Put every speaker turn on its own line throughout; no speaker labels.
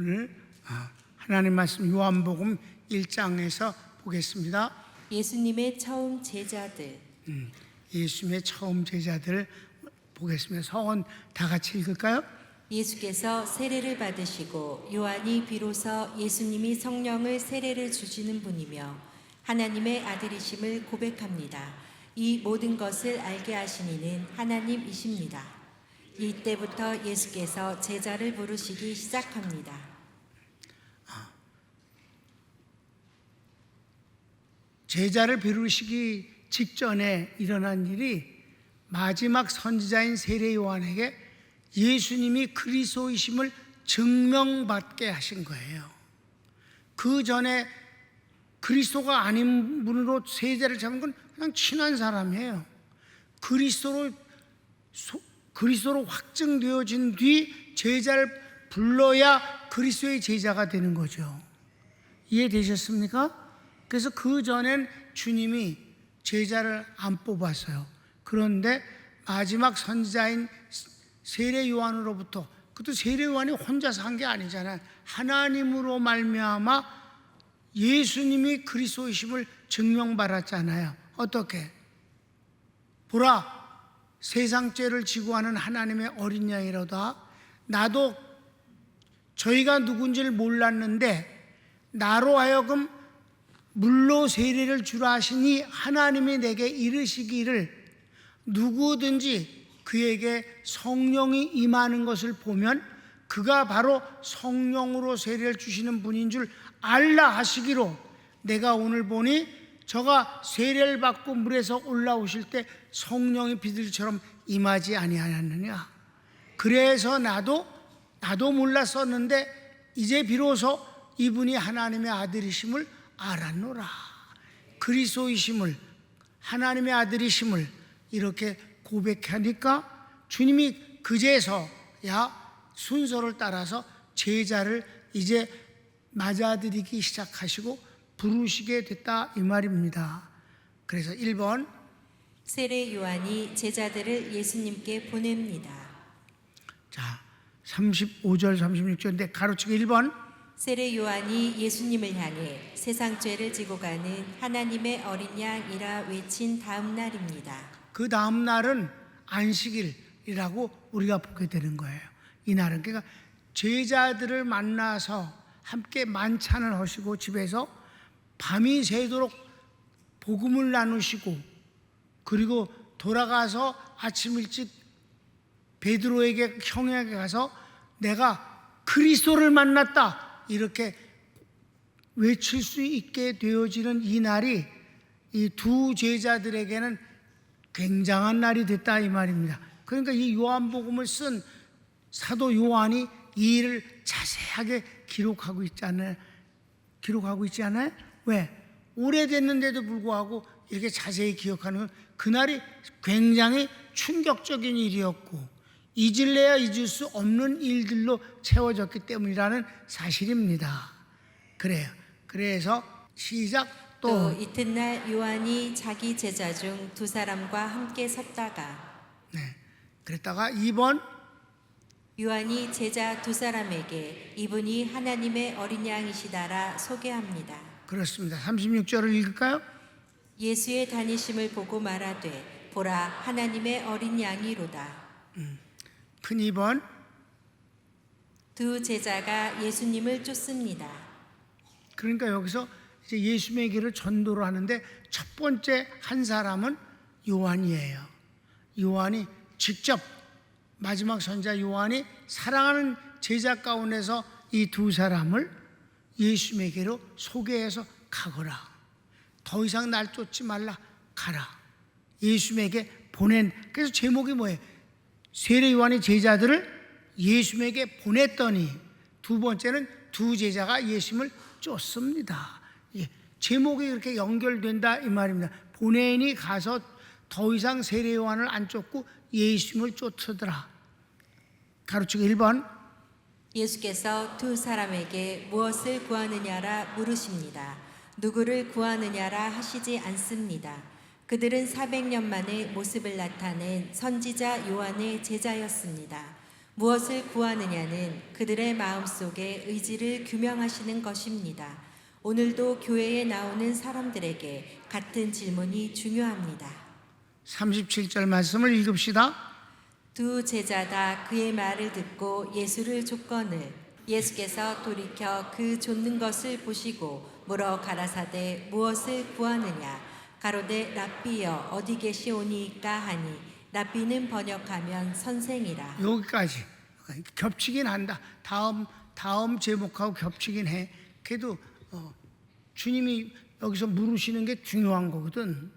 오늘 아, 하나님 말씀 요한복음 1장에서 보겠습니다.
예수님의 처음 제자들
음, 예수님의 처음 제자들 보겠습니다. 서원 다 같이 읽을까요?
예수께서 세례를 받으시고 요한이 비로소 예수님이 성령을 세례를 주시는 분이며 하나님의 아들이심을 고백합니다. 이 모든 것을 알게 하신 이는 하나님이십니다. 이때부터 예수께서 제자를 부르시기 시작합니다.
제자를 비르시기 직전에 일어난 일이 마지막 선지자인 세례 요한에게 예수님이 그리스도이심을 증명받게 하신 거예요. 그 전에 그리스도가 아닌 분으로 세자를 잡은 건 그냥 친한 사람이에요. 그리스도로 소- 그리스도로 확증되어진 뒤 제자를 불러야 그리스도의 제자가 되는 거죠. 이해되셨습니까? 그래서 그 전엔 주님이 제자를 안 뽑았어요. 그런데 마지막 선지자인 세례 요한으로부터 그것도 세례 요한이 혼자서 한 게 아니잖아요. 하나님으로 말미암아 예수님이 그리스도이심을 증명받았잖아요. 어떻게? 보라 세상 죄를 지고 하는 하나님의 어린 양이로다. 나도 저희가 누군지를 몰랐는데 나로 하여금 물로 세례를 주라 하시니 하나님이 내게 이르시기를 누구든지 그에게 성령이 임하는 것을 보면 그가 바로 성령으로 세례를 주시는 분인 줄 알라 하시기로 내가 오늘 보니 저가 세례를 받고 물에서 올라오실 때 성령이 비둘기처럼 임하지 아니하였느냐. 그래서 나도 나도 몰랐었는데 이제 비로소 이분이 하나님의 아들이심을 알았노라. 그리스도이심을 하나님의 아들이심을 이렇게 고백하니까 주님이 그제서야 순서를 따라서 제자를 이제 맞아들이기 시작하시고 부르시게 됐다 이 말입니다. 그래서 1번
세례 요한이 제자들을 예수님께 보냅니다.
자 35절 36절인데 가로치고 1번
세례 요한이 예수님을 향해 세상 죄를 지고 가는 하나님의 어린 양이라 외친 다음 날입니다.
그 다음 날은 안식일이라고 우리가 보게 되는 거예요. 이 날은 그러니까 제자들을 만나서 함께 만찬을 하시고 집에서 밤이 새도록 복음을 나누시고 그리고 돌아가서 아침 일찍 베드로에게 형에게 가서 내가 그리스도를 만났다 이렇게 외칠 수 있게 되어지는 이 날이 이 두 제자들에게는 굉장한 날이 됐다 이 말입니다. 그러니까 이 요한복음을 쓴 사도 요한이 이 일을 자세하게 기록하고 있지 않아요? 기록하고 있지 않아요? 왜? 오래됐는데도 불구하고 이렇게 자세히 기억하는 건 그날이 굉장히 충격적인 일이었고 잊을래야 잊을 수 없는 일들로 채워졌기 때문이라는 사실입니다. 그래요. 그래서 시작
또
또
이튿날 요한이 자기 제자 중 두 사람과 함께 섰다가
네. 그랬다가 2번
요한이 제자 두 사람에게 이분이 하나님의 어린 양이시다라 소개합니다.
그렇습니다. 36절을 읽을까요?
예수의 다니심을 보고 말하되 보라 하나님의 어린 양이로다.
큰 2번
두 제자가 예수님을 쫓습니다.
그러니까 여기서 이제 예수님의 길을 전도를 하는데 첫 번째 한 사람은 요한이에요. 요한이 직접 마지막 선자 요한이 사랑하는 제자 가운데서 이 두 사람을 예수님에게로 소개해서 가거라. 더 이상 날 쫓지 말라. 가라. 예수님에게 보낸 그래서 제목이 뭐예요? 세례 요한의 제자들을 예수님에게 보냈더니 두 번째는 두 제자가 예수님을 쫓습니다. 예, 제목이 이렇게 연결된다 이 말입니다. 보내니 가서 더 이상 세례 요한을 안 쫓고 예수님을 쫓으더라. 가르치고 1번
예수께서 두 사람에게 무엇을 구하느냐라 물으십니다. 누구를 구하느냐라 하시지 않습니다. 그들은 400년 만에 모습을 나타낸 선지자 요한의 제자였습니다. 무엇을 구하느냐는 그들의 마음속에 의지를 규명하시는 것입니다. 오늘도 교회에 나오는 사람들에게 같은 질문이 중요합니다.
37절 말씀을 읽읍시다.
두 제자 다 그의 말을 듣고 예수를 족건을 예수께서 돌이켜 그 좇는 것을 보시고 물어 가라사대 무엇을 구하느냐 가로되 랍비여 어디 계시오니이까 하니 랍비는 번역하면 선생이라
여기까지 겹치긴 한다. 다음 다음 제목하고 겹치긴 해. 그래도 어, 주님이 여기서 물으시는 게 중요한 거거든.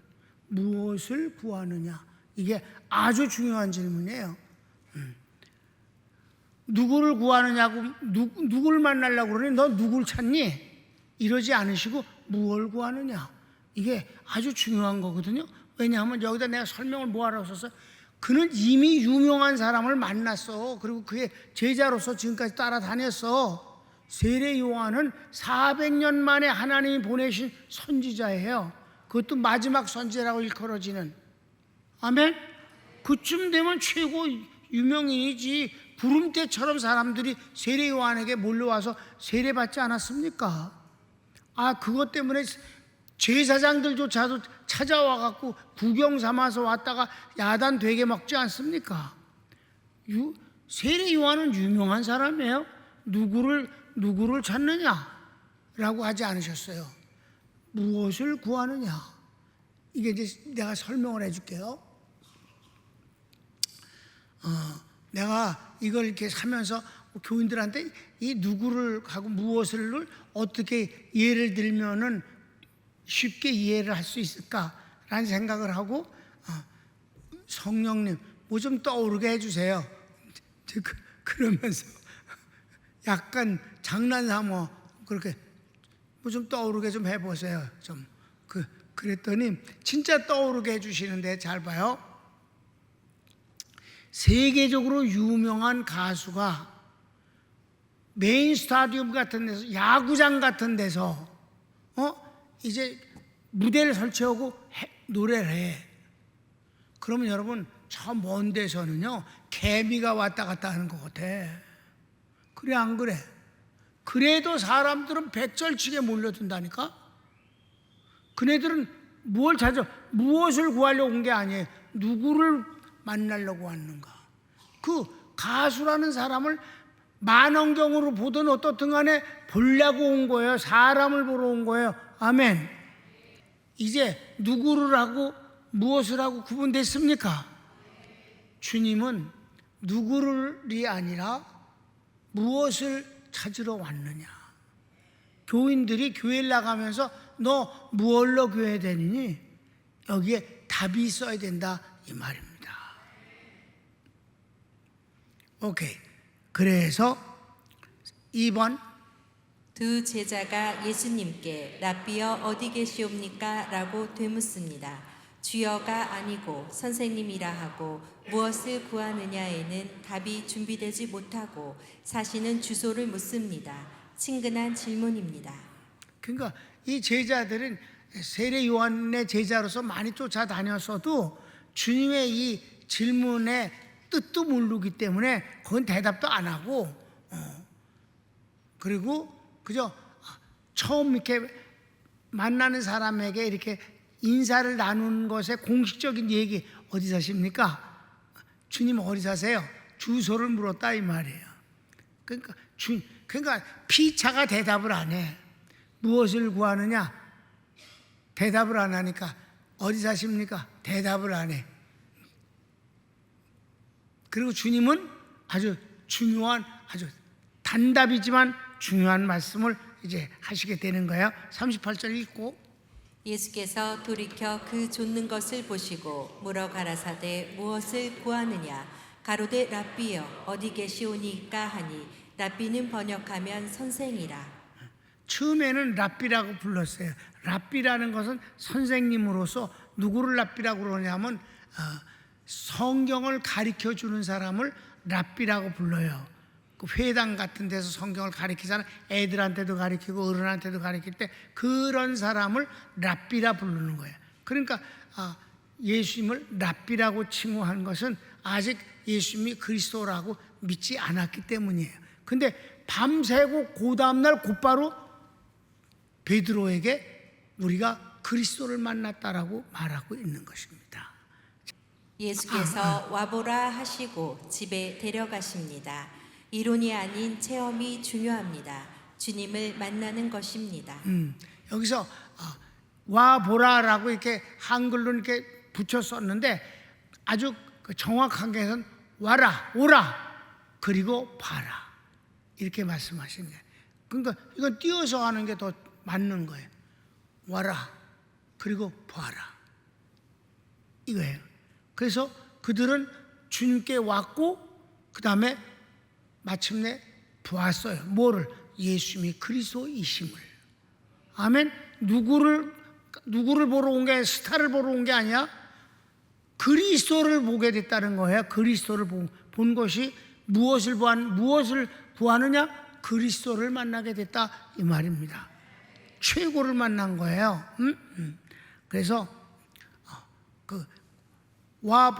무엇을 구하느냐? 이게 아주 중요한 질문이에요. 음. 누구를 구하느냐고 누, 누구를 만나려고 그러니 너 누굴 찾니? 이러지 않으시고 무엇을 구하느냐? 이게 아주 중요한 거거든요. 왜냐하면 여기다 내가 설명을 뭐하라고 썼어? 그는 이미 유명한 사람을 만났어. 그리고 그의 제자로서 지금까지 따라다녔어. 세례 요한은 400년 만에 하나님이 보내신 선지자예요. 그것도 마지막 선지자라고 일컬어지는. 아멘. 그쯤 되면 최고 유명인이지. 구름대처럼 사람들이 세례 요한에게 몰려와서 세례받지 않았습니까? 아, 그것 때문에 제사장들조차도 찾아와 갖고 구경 삼아서 왔다가 야단 되게 먹지 않습니까? 유, 세례 요한은 유명한 사람이에요. 누구를 누구를 찾느냐라고 하지 않으셨어요. 무엇을 구하느냐? 이게 이제 내가 설명을 해줄게요. 어, 내가 이걸 이렇게 하면서 교인들한테 이 누구를 하고 무엇을 어떻게 예를 들면은 쉽게 이해를 할 수 있을까라는 생각을 하고 어, 성령님 뭐 좀 떠오르게 해주세요. 그- 그러면서 약간 장난삼어 그렇게 뭐 좀 떠오르게 좀 해보세요. 좀 그 그랬더니 진짜 떠오르게 해주시는데 잘 봐요. 세계적으로 유명한 가수가 메인 스타디움 같은 데서 야구장 같은 데서 어 이제 무대를 설치하고 해- 노래를 해. 그러면 여러분 저 먼 데서는요 개미가 왔다 갔다 하는 것 같아. 그래 안 그래? 그래도 사람들은 백절치게 몰려든다니까. 그네들은 뭘 찾아 무엇을 구하려고 온 게 아니에요. 누구를 만나려고 왔는가? 그 가수라는 사람을 만원경으로 보든 어떻든 간에 보려고 온 거예요. 사람을 보러 온 거예요. 아멘. 이제 누구를 하고 무엇을 하고 구분됐습니까? 주님은 누구를이 아니라 무엇을 찾으러 왔느냐. 교인들이 교회를 나가면서 너 무얼로 교회 다니니? 여기에 답이 있어야 된다 이 말입니다. 오케이. 그래서 2번
두 제자가 예수님께 랍비여 어디 계시옵니까? 라고 되묻습니다. 주여가 아니고 선생님이라 하고 무엇을 구하느냐에는 답이 준비되지 못하고 사시는 주소를 묻습니다. 친근한 질문입니다.
그러니까 이 제자들은 세례 요한의 제자로서 많이 쫓아다녔어도 주님의 이 질문의 뜻도 모르기 때문에 그건 대답도 안 하고 어. 그리고 그저 처음 이렇게 만나는 사람에게 이렇게 인사를 나누는 것의 공식적인 얘기 어디 사십니까? 주님 어디 사세요? 주소를 물었다 이 말이에요. 그러니까 주 그러니까 피차가 대답을 안 해. 무엇을 구하느냐? 대답을 안 하니까 어디 사십니까? 대답을 안 해. 그리고 주님은 아주 중요한 아주 단답이지만 중요한 말씀을 이제 하시게 되는 거예요. 38절 읽고
예수께서 돌이켜 그 좇는 것을 보시고 물어 가라사대 무엇을 구하느냐 가로되 랍비여 어디 계시오니까 하니 랍비는 번역하면 선생이라
처음에는 랍비라고 불렀어요. 랍비라는 것은 선생님으로서 누구를 랍비라고 그러냐면 어, 성경을 가르쳐 주는 사람을 랍비라고 불러요. 그 회당 같은 데서 성경을 가르치잖아. 애들한테도 가르치고 어른한테도 가르칠 때 그런 사람을 랍비라 부르는 거예요. 그러니까 아, 예수님을 랍비라고 칭호한 것은 아직 예수님이 그리스도라고 믿지 않았기 때문이에요. 근데 밤새고 그 다음날 곧바로 베드로에게 우리가 그리스도를 만났다라고 말하고 있는 것입니다.
예수께서 와보라 하시고 집에 데려가십니다. 이론이 아닌 체험이 중요합니다. 주님을 만나는 것입니다.
음, 여기서 어, 와 보라라고 이렇게 한글로 이렇게 붙여 썼는데 아주 그 정확한 게는 와라 오라 그리고 봐라 이렇게 말씀하신 거예요. 그러니까 이건 띄어서 하는 게 더 맞는 거예요. 와라 그리고 봐라 이거예요. 그래서 그들은 주님께 왔고 그 다음에 마침내 보았어요. 뭐를 예수님이 그리스도이심을. 아멘. 누구를 누구를 보러 온 게 스타를 보러 온 게 아니야. 그리스도를 보게 됐다는 거예요. 그리스도를 본, 본 것이 무엇을 구한 무엇을 구하느냐? 그리스도를 만나게 됐다 이 말입니다. 최고를 만난 거예요. 음? 음. 그래서 어, 그 와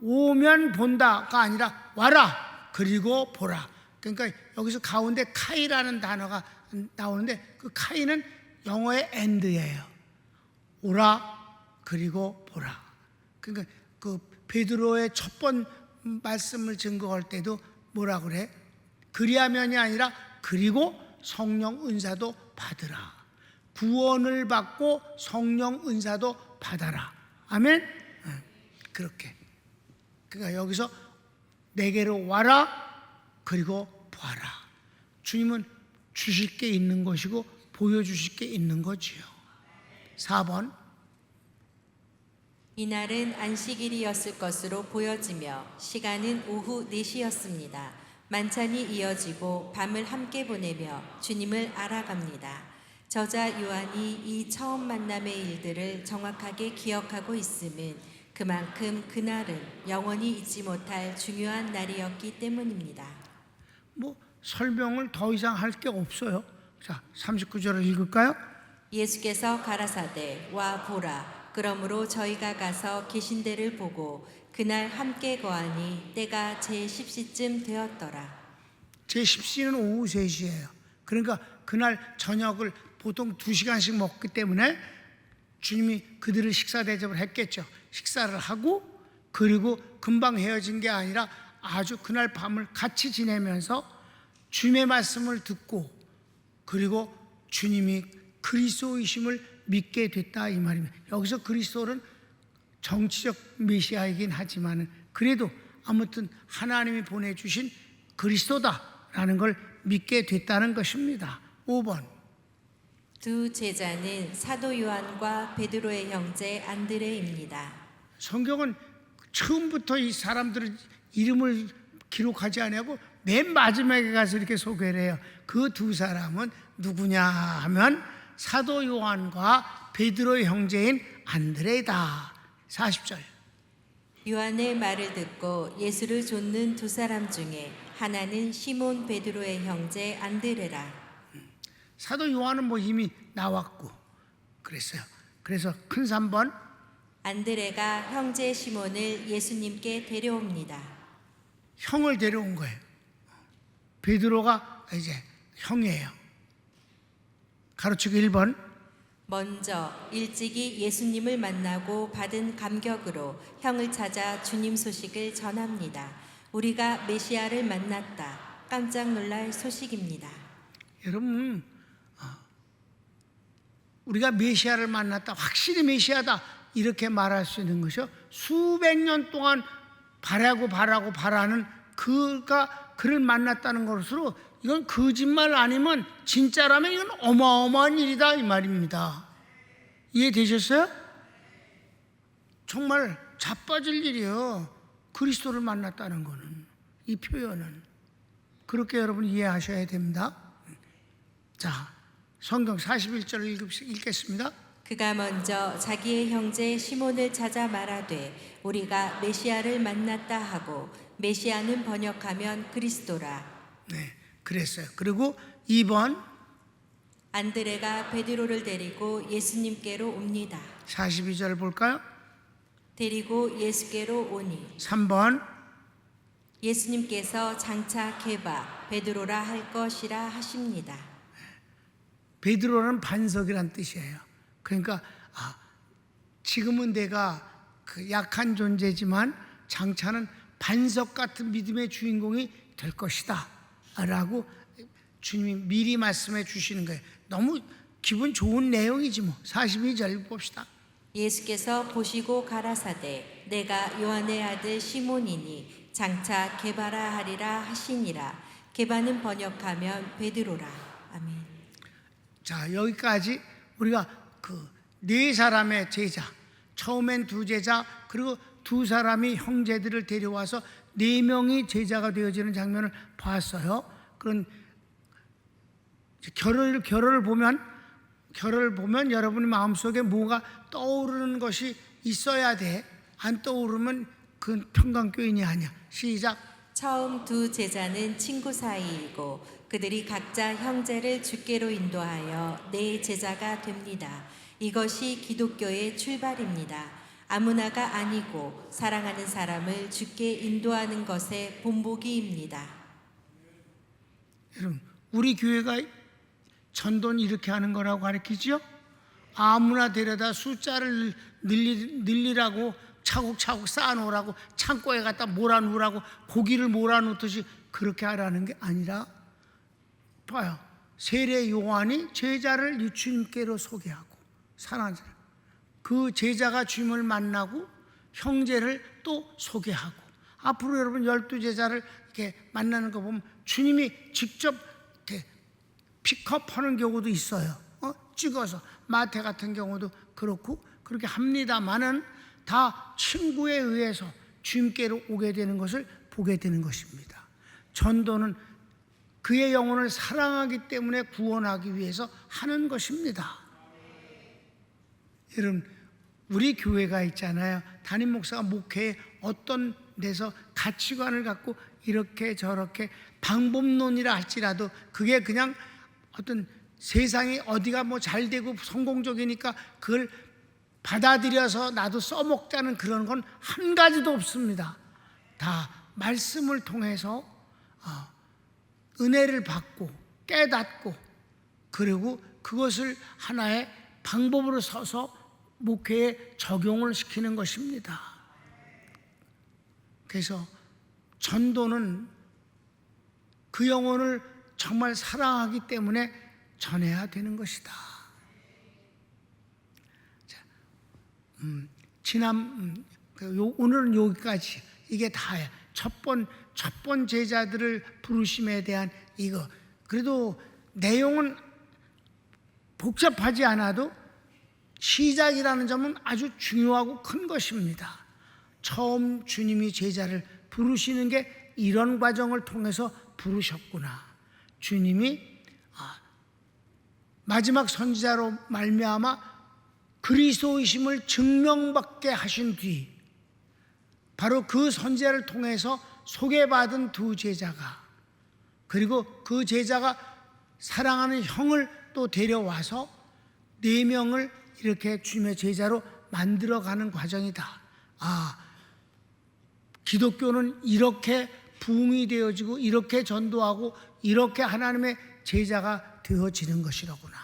오면 본다가 아니라 와라 그리고 보라. 그러니까 여기서 가운데 카이라는 단어가 나오는데 그 카이는 영어의 end예요. 오라 그리고 보라. 그러니까 그 베드로의 첫 번 말씀을 증거할 때도 뭐라 그래? 그리하면이 아니라 그리고 성령 은사도 받으라. 구원을 받고 성령 은사도 받아라. 아멘. 응, 그렇게. 그러니까 여기서 내게로 와라 그리고 보아라. 주님은 주실 게 있는 것이고 보여주실 게 있는 거지요. 4번
이날은 안식일이었을 것으로 보여지며 시간은 오후 4시였습니다. 만찬이 이어지고 밤을 함께 보내며 주님을 알아갑니다. 저자 요한이 이 처음 만남의 일들을 정확하게 기억하고 있음은 그만큼 그날은 영원히 잊지 못할 중요한 날이었기 때문입니다.
뭐 설명을 더 이상 할 게 없어요. 자, 39절을 읽을까요?
예수께서 가라사대 와 보라 그러므로 저희가 가서 계신 데를 보고 그날 함께 거하니 때가 제 10시쯤 되었더라
제 10시는 오후 3시예요. 그러니까 그날 저녁을 보통 2시간씩 먹기 때문에 주님이 그들을 식사 대접을 했겠죠. 식사를 하고 그리고 금방 헤어진 게 아니라 아주 그날 밤을 같이 지내면서 주님의 말씀을 듣고 그리고 주님이 그리스도이심을 믿게 됐다 이 말입니다. 여기서 그리스도는 정치적 메시아이긴 하지만은 그래도 아무튼 하나님이 보내주신 그리스도다라는 걸 믿게 됐다는 것입니다. 5번
두 제자는 사도 요한과 베드로의 형제 안드레입니다
성경은 처음부터 이 사람들의 이름을 기록하지 않고 맨 마지막에 가서 이렇게 소개를 해요. 그 두 사람은 누구냐 하면 사도 요한과 베드로의 형제인 안드레다. 40절.
요한의 말을 듣고 예수를 좇는 두 사람 중에 하나는 시몬 베드로의 형제 안드레라
사도 요한은 뭐 이미 나왔고 그랬어요. 그래서 큰 3번
안드레가 형제 시몬을 예수님께 데려옵니다
형을 데려온 거예요. 베드로가 이제 형이에요. 가르치고 1번
먼저 일찍이 예수님을 만나고 받은 감격으로 형을 찾아 주님 소식을 전합니다. 우리가 메시아를 만났다. 깜짝 놀랄 소식입니다.
여러분 어, 우리가 메시아를 만났다 확실히 메시아다 이렇게 말할 수 있는 것이요. 수백 년 동안 바라고 바라고 바라는 그가 그를 만났다는 것으로 이건 거짓말 아니면 진짜라면 이건 어마어마한 일이다 이 말입니다. 이해되셨어요? 정말 자빠질 일이요. 그리스도를 만났다는 거는 이 표현은. 그렇게 여러분 이해하셔야 됩니다. 자, 성경 41절을 읽겠습니다.
그가 먼저 자기의 형제 시몬을 찾아 말하되 우리가 메시아를 만났다 하고 메시아는 번역하면 그리스도라.
네, 그랬어요. 그리고 2번
안드레가 베드로를 데리고 예수님께로 옵니다.
42절 볼까요?
데리고 예수께로 오니
3번
예수님께서 장차 개바 베드로라 할 것이라 하십니다.
베드로는 반석이란 뜻이에요. 그러니까 아, 지금은 내가 그 약한 존재지만 장차는 반석 같은 믿음의 주인공이 될 것이다. 라고 주님이 미리 말씀해 주시는 거예요. 너무 기분 좋은 내용이지 뭐. 42절 봅시다.
예수께서 보시고 가라사대 내가 요한의 아들 시몬이니 장차 개바라 하리라 하시니라 개바는 번역하면 베드로라 아멘.
자, 여기까지 우리가 그 네 사람의 제자, 처음엔 두 제자, 그리고 두 사람이 형제들을 데려와서 네 명이 제자가 되어지는 장면을 봤어요. 그런 결을 결을 보면 결을 보면 여러분의 마음속에 뭐가 떠오르는 것이 있어야 돼. 안 떠오르면 그 평강교인이 아니야. 시작.
처음 두 제자는 친구 사이이고 그들이 각자 형제를 주께로 인도하여 내 제자가 됩니다. 이것이 기독교의 출발입니다. 아무나가 아니고 사랑하는 사람을 주께 인도하는 것의 본보기입니다.
여러분, 우리 교회가 전도는 이렇게 하는 거라고 가르치죠? 아무나 데려다 숫자를 늘리, 늘리 라고 차곡차곡 쌓아놓으라고 창고에 갖다 몰아놓으라고 고기를 몰아놓듯이 그렇게 하라는 게 아니라 봐요. 세례 요한이 제자를 유치님께로 소개하고 사랑하는 사람. 그 제자가 주님을 만나고 형제를 또 소개하고 앞으로 여러분 열두 제자를 이렇게 만나는 거 보면 주님이 직접 이렇게 픽업하는 경우도 있어요. 어? 찍어서 마태 같은 경우도 그렇고 그렇게 합니다만은 다 친구에 의해서 주님께로 오게 되는 것을 보게 되는 것입니다. 전도는 그의 영혼을 사랑하기 때문에 구원하기 위해서 하는 것입니다. 여러분, 우리 교회가 있잖아요. 담임 목사가 목회에 어떤 데서 가치관을 갖고 이렇게 저렇게 방법론이라 할지라도 그게 그냥 어떤 세상이 어디가 뭐 잘 되고 성공적이니까 그걸 받아들여서 나도 써먹자는 그런 건 한 가지도 없습니다. 다 말씀을 통해서 어, 은혜를 받고 깨닫고 그리고 그것을 하나의 방법으로 서서 목회에 적용을 시키는 것입니다. 그래서 전도는 그 영혼을 정말 사랑하기 때문에 전해야 되는 것이다. 자, 음, 지난 음, 그 요- 오늘은 여기까지 이게 다야. 첫번 첫 번 제자들을 부르심에 대한 이거 그래도 내용은 복잡하지 않아도 시작이라는 점은 아주 중요하고 큰 것입니다. 처음 주님이 제자를 부르시는 게 이런 과정을 통해서 부르셨구나. 주님이 아, 마지막 선지자로 말미암아 그리스도이심을 증명받게 하신 뒤 바로 그 선지자를 통해서 소개받은 두 제자가 그리고 그 제자가 사랑하는 형을 또 데려와서 네 명을 이렇게 주님의 제자로 만들어가는 과정이다. 아, 기독교는 이렇게 부흥이 되어지고 이렇게 전도하고 이렇게 하나님의 제자가 되어지는 것이로구나.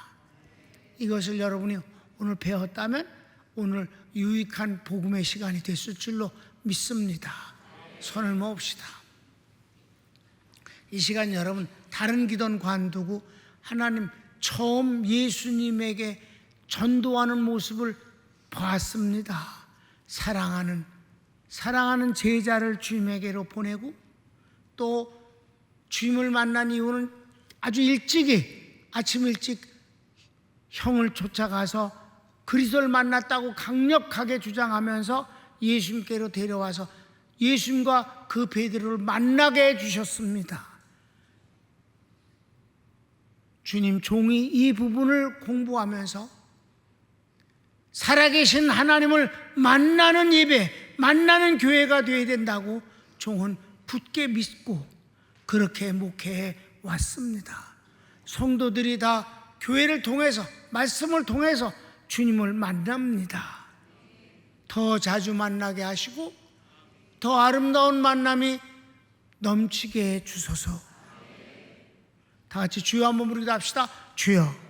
이것을 여러분이 오늘 배웠다면 오늘 유익한 복음의 시간이 됐을 줄로 믿습니다. 손을 모읍시다. 이 시간 여러분 다른 기도는 관두고 하나님 처음 예수님에게 전도하는 모습을 보았습니다. 사랑하는 사랑하는 제자를 주님에게로 보내고 또 주님을 만난 이유는 아주 일찍이 아침 일찍 형을 쫓아가서 그리스도를 만났다고 강력하게 주장하면서 예수님께로 데려와서 예수님과 그 베드로를 만나게 해 주셨습니다. 주님 종이 이 부분을 공부하면서 살아계신 하나님을 만나는 예배, 만나는 교회가 되어야 된다고 종은 굳게 믿고 그렇게 목회해 왔습니다. 성도들이 다 교회를 통해서 말씀을 통해서 주님을 만납니다. 더 자주 만나게 하시고 더 아름다운 만남이 넘치게 해 주소서. 다 같이 주여 한번 부르기도 합시다. 주여.